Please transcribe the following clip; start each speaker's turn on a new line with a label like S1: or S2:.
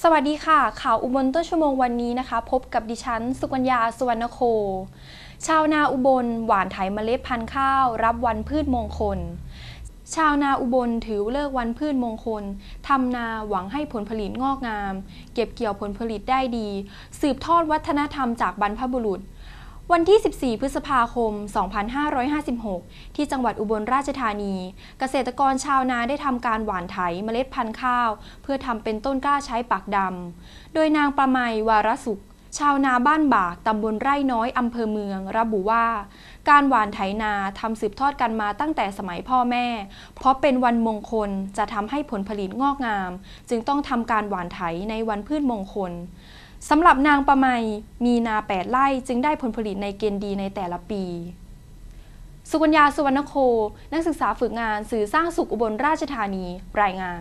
S1: สวัสดีค่ะ ข่าวอุบลต้นชั่วโมงวันนี้นะคะ พบกับดิฉัน สุกัญญาสุวรรณโค ชาวนาอุบล หว่านไถเมล็ดพันธุ์ข้าว รับวันพืชมงคล ชาวนาอุบลถือเลิกวันพืชมงคลทำนาหวังให้ผลผลิตงอกงาม เก็บเกี่ยวผลผลิตได้ดี สืบทอดวัฒนธรรมจากบรรพบุรุษ วันที่ 14 พฤษภาคม 2556 ที่จังหวัดอุบลราชธานี เกษตรกรชาวนาได้ทำการหว่านไถเมล็ดพันธุ์ข้าว เพื่อทำเป็นต้นกล้าใช้ปักดำ โดยนางประไมวารสุข ชาวนาบ้านบาก ตำบลไร่น้อย อำเภอเมือง ระบุว่า การหว่านไถนาทำสืบทอดกันมาตั้งแต่สมัยพ่อแม่ เพราะเป็นวันมงคลจะทำให้ผลผลิตงอกงาม จึงต้องทำการหว่านไถในวันพืชมงคล สำหรับนางประไมมีนา8ไร่จึงได้ผลผลิตในเกณฑ์ดีในแต่ละปี สุกัญญาสุวรรณโค นักศึกษาฝึกงานสื่อสร้างสุขอุบลราชธานี รายงาน